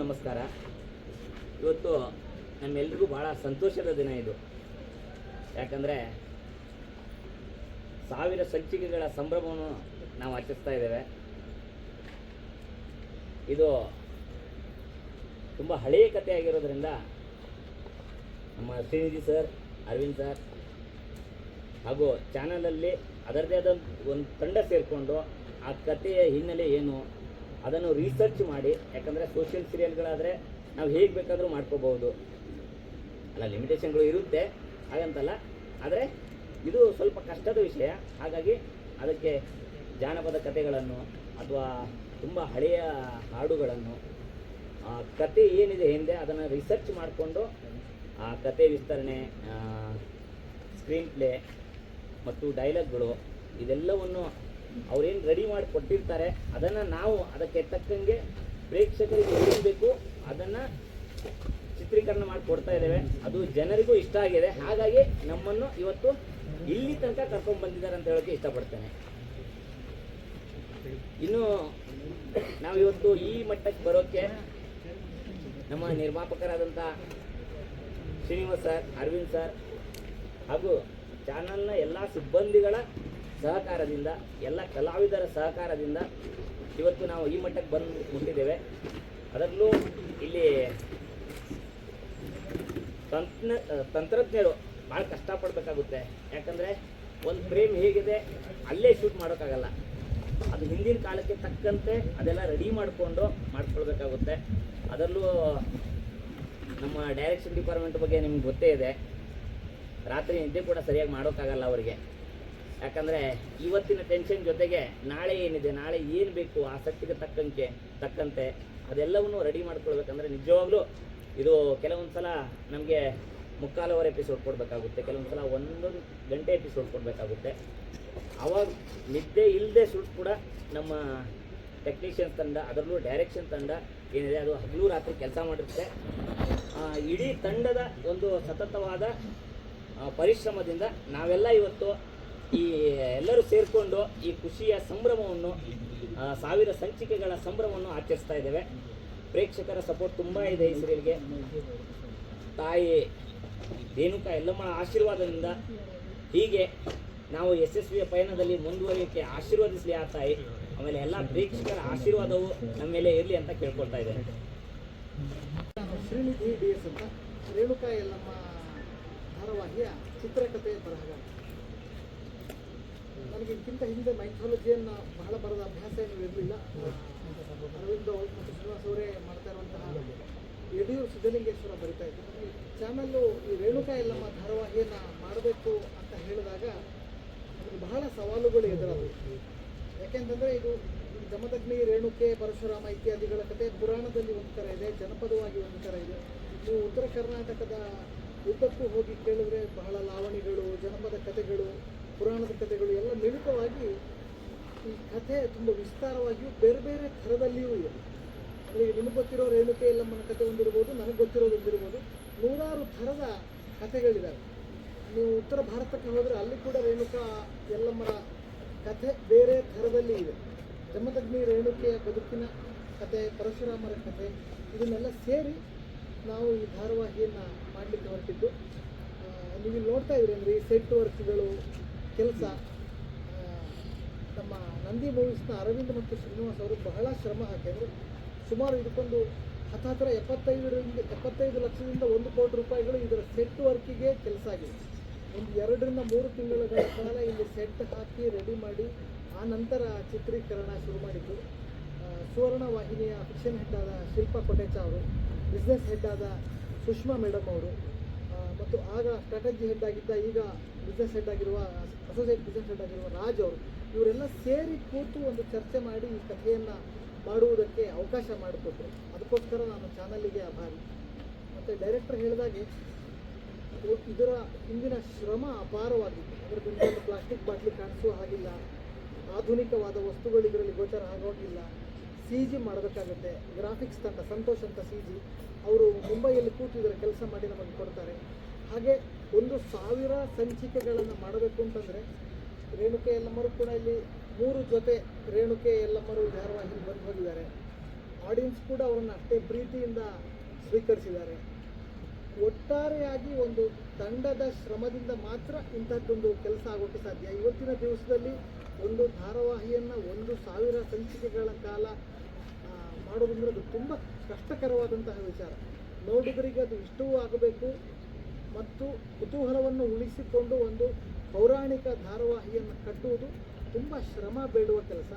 ನಮಸ್ಕಾರ. ಇವತ್ತು ನಮ್ಮೆಲ್ರಿಗೂ ಭಾಳ ಸಂತೋಷದ ದಿನ ಇದು. ಯಾಕಂದರೆ ಸಾವಿರ ಸಂಚಿಕೆಗಳ ಸಂಭ್ರಮವನ್ನು ನಾವು ಆಚರಿಸ್ತಾ ಇದ್ದೇವೆ. ಇದು ತುಂಬ ಹಳೆಯ ಕಥೆ ಆಗಿರೋದ್ರಿಂದ ನಮ್ಮ ಶ್ರೀನಿಧಿ ಸರ್, ಅರವಿಂದ್ ಸರ್ ಹಾಗೂ ಚಾನಲಲ್ಲಿ ಅದರದೇ ಆದ ಒಂದು ತಂಡ ಸೇರಿಕೊಂಡು ಆ ಕಥೆಯ ಹಿನ್ನೆಲೆ ಏನು ಅದನ್ನು ರಿಸರ್ಚ್ ಮಾಡಿ, ಯಾಕಂದರೆ ಸೋಷಿಯಲ್ ಸೀರಿಯಲ್ಗಳಾದರೆ ನಾವು ಹೇಗೆ ಬೇಕಾದರೂ ಮಾಡ್ಕೋಬಹುದು. ಅಲ್ಲ ಲಿಮಿಟೇಷನ್ಗಳು ಇರುತ್ತೆ, ಹಾಗಂತಲ್ಲ. ಆದರೆ ಇದು ಸ್ವಲ್ಪ ಕಷ್ಟದ ವಿಷಯ. ಹಾಗಾಗಿ ಅದಕ್ಕೆ ಜಾನಪದ ಕಥೆಗಳನ್ನು ಅಥವಾ ತುಂಬ ಹಳೆಯ ಹಾಡುಗಳನ್ನು ಕತೆ ಏನಿದೆ ಹಿಂದೆ ಅದನ್ನು ರಿಸರ್ಚ್ ಮಾಡಿಕೊಂಡು, ಆ ಕತೆ ವಿಸ್ತರಣೆ ಸ್ಕ್ರೀನ್ ಪ್ಲೇ ಮತ್ತು ಡೈಲಾಗ್ಗಳು ಇದೆಲ್ಲವನ್ನು ಅವ್ರೇನು ರೆಡಿ ಮಾಡಿ ಕೊಟ್ಟಿರ್ತಾರೆ, ಅದನ್ನು ನಾವು ಅದಕ್ಕೆ ತಕ್ಕಂಗೆ ಪ್ರೇಕ್ಷಕರಿಗೆ ಏನು ಬೇಕು ಅದನ್ನು ಚಿತ್ರೀಕರಣ ಮಾಡಿ ಕೊಡ್ತಾ ಇದ್ದೇವೆ. ಅದು ಜನರಿಗೂ ಇಷ್ಟ ಆಗಿದೆ. ಹಾಗಾಗಿ ನಮ್ಮನ್ನು ಇವತ್ತು ಇಲ್ಲಿ ತನಕ ಕರ್ಕೊಂಡು ಬಂದಿದ್ದಾರೆ ಅಂತ ಹೇಳೋಕ್ಕೆ ಇಷ್ಟಪಡ್ತೇನೆ. ಇನ್ನು ನಾವು ಇವತ್ತು ಈ ಮಟ್ಟಕ್ಕೆ ಬರೋಕ್ಕೆ ನಮ್ಮ ನಿರ್ಮಾಪಕರಾದಂಥ ಶ್ರೀನಿವಾಸ್ ಸರ್, ಅರವಿಂದ್ ಸರ್ ಹಾಗೂ ಚಾನಲ್ನ ಎಲ್ಲ ಸಿಬ್ಬಂದಿಗಳ ಸಹಕಾರದಿಂದ, ಎಲ್ಲ ಕಲಾವಿದರ ಸಹಕಾರದಿಂದ ಇವತ್ತು ನಾವು ಈ ಮಟ್ಟಕ್ಕೆ ಬಂದು ಮುಟ್ಟಿದ್ದೇವೆ. ಅದರಲ್ಲೂ ಇಲ್ಲಿ ತಂತ್ರ ತಂತ್ರಜ್ಞರು ಭಾಳ ಕಷ್ಟಪಡಬೇಕಾಗುತ್ತೆ. ಯಾಕಂದರೆ ಒಂದು ಫ್ರೇಮ್ ಹೇಗಿದೆ, ಅಲ್ಲೇ ಶೂಟ್ ಮಾಡೋಕ್ಕಾಗಲ್ಲ. ಅದು ಹಿಂದಿನ ಕಾಲಕ್ಕೆ ತಕ್ಕಂತೆ ಅದೆಲ್ಲ ರೆಡಿ ಮಾಡಿಕೊಂಡು ಮಾಡ್ಕೊಳ್ಬೇಕಾಗುತ್ತೆ. ಅದರಲ್ಲೂ ನಮ್ಮ ಡೈರೆಕ್ಷನ್ ಡಿಪಾರ್ಟ್ಮೆಂಟ್ ಬಗ್ಗೆ ನಿಮ್ಗೆ ಗೊತ್ತೇ ಇದೆ. ರಾತ್ರಿ ನಿದ್ದೆ ಕೂಡ ಸರಿಯಾಗಿ ಮಾಡೋಕ್ಕಾಗಲ್ಲ ಅವರಿಗೆ. ಯಾಕಂದರೆ ಇವತ್ತಿನ ಟೆನ್ಷನ್ ಜೊತೆಗೆ ನಾಳೆ ಏನಿದೆ, ನಾಳೆ ಏನು ಬೇಕು, ಆಸಕ್ತಿಗೆ ತಕ್ಕಂತೆ ತಕ್ಕಂತೆ ಅದೆಲ್ಲವನ್ನು ರೆಡಿ ಮಾಡ್ಕೊಳ್ಬೇಕಂದ್ರೆ ನಿಜವಾಗ್ಲೂ ಇದು ಕೆಲವೊಂದು ಸಲ ನಮಗೆ ಮುಕ್ಕಾಲು ಎಪಿಸೋಡ್ ಕೊಡಬೇಕಾಗುತ್ತೆ ಕೆಲವೊಂದು ಸಲ ಒಂದೊಂದು ಗಂಟೆ ಎಪಿಸೋಡ್ ಕೊಡಬೇಕಾಗುತ್ತೆ. ಅವಾಗ ನಿದ್ದೆ ಇಲ್ಲದೆ ಸುಟ್ಟು ಕೂಡ ನಮ್ಮ ಟೆಕ್ನಿಷಿಯನ್ಸ್ ತಂಡ, ಅದರಲ್ಲೂ ಡೈರೆಕ್ಷನ್ ತಂಡ ಏನಿದೆ, ಅದು ಹಗಲು ರಾತ್ರಿ ಕೆಲಸ ಮಾಡಿರುತ್ತೆ. ಇಡೀ ತಂಡದ ಒಂದು ಸತತವಾದ ಪರಿಶ್ರಮದಿಂದ ನಾವೆಲ್ಲ ಇವತ್ತು ಈ ಎಲ್ಲರೂ ಸೇರಿಕೊಂಡು ಈ ಖುಷಿಯ ಸಂಭ್ರಮವನ್ನು ಸಾವಿರ ಸಂಚಿಕೆಗಳ ಸಂಭ್ರಮವನ್ನು ಆಚರಿಸ್ತಾ ಇದ್ದೇವೆ. ಪ್ರೇಕ್ಷಕರ ಸಪೋರ್ಟ್ ತುಂಬ ಇದೆ ಈ ಸೀರಿಯಲ್ಗೆ ತಾಯಿ ರೇಣುಕಾ ಎಲ್ಲಮ್ಮ ಆಶೀರ್ವಾದದಿಂದ ಹೀಗೆ ನಾವು ಯಶಸ್ವಿಯ ಪಯಣದಲ್ಲಿ ಮುಂದುವರಿಯೋಕ್ಕೆ ಆಶೀರ್ವದಿಸಲಿ ಆ ತಾಯಿ. ಆಮೇಲೆ ಎಲ್ಲ ಪ್ರೇಕ್ಷಕರ ಆಶೀರ್ವಾದವು ನಮ್ಮ ಮೇಲೆ ಇರಲಿ ಅಂತ ಕೇಳ್ಕೊಳ್ತಾ ಇದ್ದೇನೆ. ಶ್ರೀನಿಧಿ ಡಿ ಎಸ್ ಅಂತ, ರೇಣುಕಾ ಎಲ್ಲಮ್ಮ ಧಾರಾವಾಹಿಯ ಚಿತ್ರಕಥೆ ಬರಹಗಾರ ನನಗೆ ಇದಕ್ಕಿಂತ ಹಿಂದೆ ಮೈಥಾಲಜಿಯನ್ನು ಬಹಳ ಬರದ ಅಭ್ಯಾಸ ಏನು ಇರಲಿಲ್ಲ. ಅರವಿಂದ ಮತ್ತು ಶ್ರೀನಿವಾಸ್ ಅವರೇ ಮಾಡ್ತಾ ಇರುವಂತಹ ಯಡಿಯೂರು ಸಿದ್ಧಲಿಂಗೇಶ್ವರ ಬರಿತಾ ಇದ್ದರು ಈ ಚಾನಲ್ಲು ಈ ರೇಣುಕಾ ಯಲ್ಲಮ್ಮ ಧಾರಾವಾಹಿಯನ್ನು ಮಾಡಬೇಕು ಅಂತ ಹೇಳಿದಾಗ ನಮಗೆ ಬಹಳ ಸವಾಲುಗಳು ಎದುರಾದವು. ಯಾಕೆಂತಂದರೆ ಇದು ಜಮದಗ್ನಿ ರೇಣುಕೆ, ಪರಶುರಾಮ ಇತ್ಯಾದಿಗಳ ಕತೆ ಪುರಾಣದಲ್ಲಿ ಒಂದು ಥರ ಇದೆ, ಜನಪದವಾಗಿ ಒಂದು ಥರ ಇದೆ. ನೀವು ಉತ್ತರ ಕರ್ನಾಟಕದ ಉದ್ದಕ್ಕೂ ಹೋಗಿ ಕೇಳಿದ್ರೆ ಬಹಳ ಲಾವಣಿಗಳು ಜನಪದ ಕಥೆಗಳು ಪುರಾಣದ ಕಥೆಗಳು ಎಲ್ಲ ಮಿಳಿತವಾಗಿ ಈ ಕಥೆ ತುಂಬ ವಿಸ್ತಾರವಾಗಿಯೂ ಬೇರೆ ಬೇರೆ ಥರದಲ್ಲಿಯೂ ಇದೆ ಅಂದರೆ ನಿಮಗೆ ಗೊತ್ತಿರೋ ರೇಣುಕೆ ಎಲ್ಲಮ್ಮನ ಕಥೆ ಒಂದಿರ್ಬೋದು, ನನಗೆ ಗೊತ್ತಿರೋದು ಒಂದಿರ್ಬೋದು. ನೂರಾರು ಥರದ ಕಥೆಗಳಿದ್ದಾವೆ ನೀವು ಉತ್ತರ ಭಾರತಕ್ಕೆ ಹೋದರೆ ಅಲ್ಲಿ ಕೂಡ ರೇಣುಕಾ ಯಲ್ಲಮ್ಮನ ಕಥೆ ಬೇರೆ ಥರದಲ್ಲಿ ಇದೆ. ಜಮದಗ್ನಿ ರೇಣುಕೆಯ ಬದುಕಿನ ಕತೆ, ಪರಶುರಾಮರ ಕಥೆ ಇದನ್ನೆಲ್ಲ ಸೇರಿ ನಾವು ಈ ಧಾರಾವಾಹಿಯನ್ನು ಮಾಡಲಿಕ್ಕೆ ಹೊರಟಿದ್ದು. ನೀವು ನೋಡ್ತಾ ಇದ್ರಿ ಅಂದರೆ ಈ ಸೆಟ್ ವರ್ಕ್ಗಳು ಕೆಲಸ. ನಮ್ಮ ನಂದಿ ಮೂವೀಸ್ನ ಅರವಿಂದ್ ಮತ್ತು ಶ್ರೀನಿವಾಸ್ ಅವರು ಬಹಳ ಶ್ರಮ ಹಾಕಿದ್ರು. ಸುಮಾರು ಇದಕ್ಕೊಂದು ಹತ್ತತ್ರ ಎಪ್ಪತ್ತೈದರಿಂದ, ಎಪ್ಪತ್ತೈದು ಲಕ್ಷದಿಂದ ಒಂದು ಕೋಟಿ ರೂಪಾಯಿಗಳು ಇದರ ಸೆಟ್ ವರ್ಕಿಗೆ ಕೆಲಸ ಆಗಿದೆ. ಒಂದು ಎರಡರಿಂದ ಮೂರು ತಿಂಗಳುಗಳ ಕಾಲ ಇಲ್ಲಿ ಸೆಟ್ ಹಾಕಿ ರೆಡಿ ಮಾಡಿ, ಆ ನಂತರ ಚಿತ್ರೀಕರಣ ಶುರು ಮಾಡಿದ್ದು ಸುವರ್ಣ ವಾಹಿನಿಯ ಫಿಕ್ಷನ್ ಹೆಡ್ ಆದ ಶಿಲ್ಪಾ ಕೊಟೇಚ ಅವರು ಬಿಸ್ನೆಸ್ ಹೆಡ್ ಆದ ಸುಷ್ಮಾ ಮೇಡಮ್ ಅವರು ಮತ್ತು ಆಗ ಸ್ಟ್ರಾಟಜಿ ಹೆಡ್ ಆಗಿದ್ದ ಈಗ ಬಿಸ್ನೆಸ್ ಹೆಡ್ ಆಗಿರುವ ಅಸೋಸಿಯೇಟ್ ಪ್ರೆಸಿಡೆಂಟ್ ಆಗಿರುವ ರಾಜ್ ಅವರು ಇವರೆಲ್ಲ ಸೇರಿ ಕೂತು ಒಂದು ಚರ್ಚೆ ಮಾಡಿ ಈ ಕಥೆಯನ್ನು ಮಾಡುವುದಕ್ಕೆ ಅವಕಾಶ ಮಾಡಿಕೊಟ್ರು. ಅದಕ್ಕೋಸ್ಕರ ನಾನು ಚಾನಲ್ಲಿಗೆ ಆಭಾರಿ. ಮತ್ತು ಡೈರೆಕ್ಟರ್ ಹೇಳಿದಾಗೆ ಇದರ ಹಿಂದಿನ ಶ್ರಮ ಅಪಾರವಾಗಿತ್ತು. ಅದರ ಒಂದು ಪ್ಲಾಸ್ಟಿಕ್ ಬಾಟ್ಲಿ ಕಾಣಿಸುವ ಹಾಗಿಲ್ಲ. ಆಧುನಿಕವಾದ ವಸ್ತುಗಳು ಇದರಲ್ಲಿ ಗೋಚರ ಆಗೋಗಿಲ್ಲ ಸಿ ಜಿ ಮಾಡಬೇಕಾಗುತ್ತೆ. ಗ್ರಾಫಿಕ್ಸ್ ತಂಡ, ಸಂತೋಷ್ ಅಂತ ಸಿ ಜಿ ಅವರು ಮುಂಬೈಯಲ್ಲಿ ಕೂತು ಇದರ ಕೆಲಸ ಮಾಡಿ ನಮಗೆ ಕೊಡ್ತಾರೆ. ಹಾಗೆ ಒಂದು ಸಾವಿರ ಸಂಚಿಕೆಗಳನ್ನು ಮಾಡಬೇಕು ಅಂತಂದರೆ ರೇಣುಕೆ ಎಲ್ಲಮ್ಮರು ಕೂಡ ಇಲ್ಲಿ ಮೂರು ಜೊತೆ ರೇಣುಕೆ ಎಲ್ಲಮ್ಮರು ಧಾರಾವಾಹಿ ಬಂದು ಹೋಗಿದ್ದಾರೆ. ಆಡಿಯನ್ಸ್ ಕೂಡ ಅವರನ್ನು ಅಷ್ಟೇ ಪ್ರೀತಿಯಿಂದ ಸ್ವೀಕರಿಸಿದ್ದಾರೆ. ಒಟ್ಟಾರೆಯಾಗಿ ಒಂದು ತಂಡದ ಶ್ರಮದಿಂದ ಮಾತ್ರ ಇಂಥದ್ದೊಂದು ಕೆಲಸ ಆಗೋಕ್ಕೆ ಸಾಧ್ಯ. ಇವತ್ತಿನ ದಿವಸದಲ್ಲಿ ಒಂದು ಧಾರಾವಾಹಿಯನ್ನು ಒಂದು ಸಾವಿರ ಸಂಚಿಕೆಗಳ ಕಾಲ ಮಾಡೋದಂದ್ರೆ ಅದು ತುಂಬ ಕಷ್ಟಕರವಾದಂತಹ ವಿಚಾರ. ನೋಡಿದ್ರಿಗೆ ಅದು ಇಷ್ಟವೂ ಆಗಬೇಕು. ಮತ್ತು ಕುತೂಹಲವನ್ನು ಉಳಿಸಿಕೊಂಡು ಒಂದು ಪೌರಾಣಿಕ ಧಾರಾವಾಹಿಯನ್ನು ಕಟ್ಟುವುದು ತುಂಬ ಶ್ರಮ ಬೇಡುವ ಕೆಲಸ.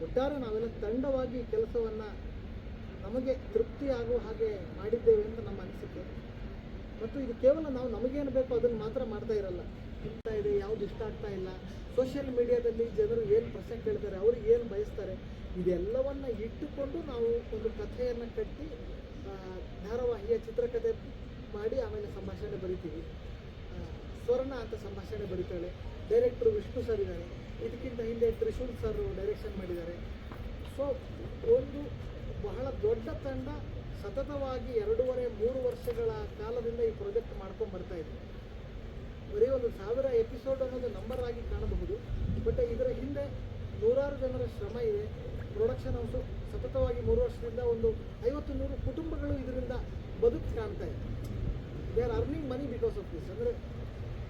ಒಟ್ಟಾರೆ ನಾವೆಲ್ಲ ತಂಡವಾಗಿ ಕೆಲಸವನ್ನು ನಮಗೆ ತೃಪ್ತಿ ಆಗುವ ಹಾಗೆ ಮಾಡಿದ್ದೇವೆ ಅಂತ ನಮ್ಮ ಅನಿಸಿಕೆ. ಮತ್ತು ಇದು ಕೇವಲ ನಾವು ನಮಗೇನು ಬೇಕೋ ಅದನ್ನು ಮಾತ್ರ ಮಾಡ್ತಾ ಇರಲ್ಲ. ಇಷ್ಟ ಇದೆ, ಯಾವ್ದು ಇಷ್ಟ ಆಗ್ತಾ ಇಲ್ಲ. ಸೋಷಿಯಲ್ ಮೀಡಿಯಾದಲ್ಲಿ ಜನರು ಏನು ಪ್ರಶ್ನೆ ಕೇಳ್ತಾರೆ ಅವ್ರಿಗೆ ಏನು ಬಯಸ್ತಾರೆ, ಇದೆಲ್ಲವನ್ನು ಇಟ್ಟುಕೊಂಡು ನಾವು ಒಂದು ಕಥೆಯನ್ನು ಕಟ್ಟಿ ಧಾರಾವಾಹಿಯ ಚಿತ್ರಕಥೆ ಮಾಡಿ ಆಮೇಲೆ ಸಂಭಾಷಣೆ ಬರಿತೀವಿ. ಸ್ವರ್ಣ ಅಂತ ಸಂಭಾಷಣೆ ಬರೀತಾಳೆ. ಡೈರೆಕ್ಟ್ರು ವಿಷ್ಣು ಸರ್ ಇದ್ದಾರೆ. ಇದಕ್ಕಿಂತ ಹಿಂದೆ ತ್ರಿಶೂಲ್ ಸರ್ ಡೈರೆಕ್ಷನ್ ಮಾಡಿದ್ದಾರೆ. ಸೊ ಒಂದು ಬಹಳ ದೊಡ್ಡ ತಂಡ ಸತತವಾಗಿ ಎರಡೂವರೆ, ಮೂರು ವರ್ಷಗಳ ಕಾಲದಿಂದ ಈ ಪ್ರಾಜೆಕ್ಟ್ ಮಾಡ್ಕೊಂಡು ಬರ್ತಾ ಇದೆ. ಬರೀ ಒಂದು ಸಾವಿರ ಎಪಿಸೋಡ್ ಅನ್ನೋದು ನಂಬರ್ ಆಗಿ ಕಾಣಬಹುದು. ಬಟ್ ಇದರ ಹಿಂದೆ ನೂರಾರು ಜನರ ಶ್ರಮ ಇದೆ. ಪ್ರೊಡಕ್ಷನ್ ಹೌಸು ಸತತವಾಗಿ ಮೂರು ವರ್ಷದಿಂದ ಒಂದು ಐವತ್ತು ನೂರು ಕುಟುಂಬಗಳು ಇದರಿಂದ ಬದುಕು ಕಾಣ್ತಾ ಇದೆ. They are earning money because of this ಅಂದರೆ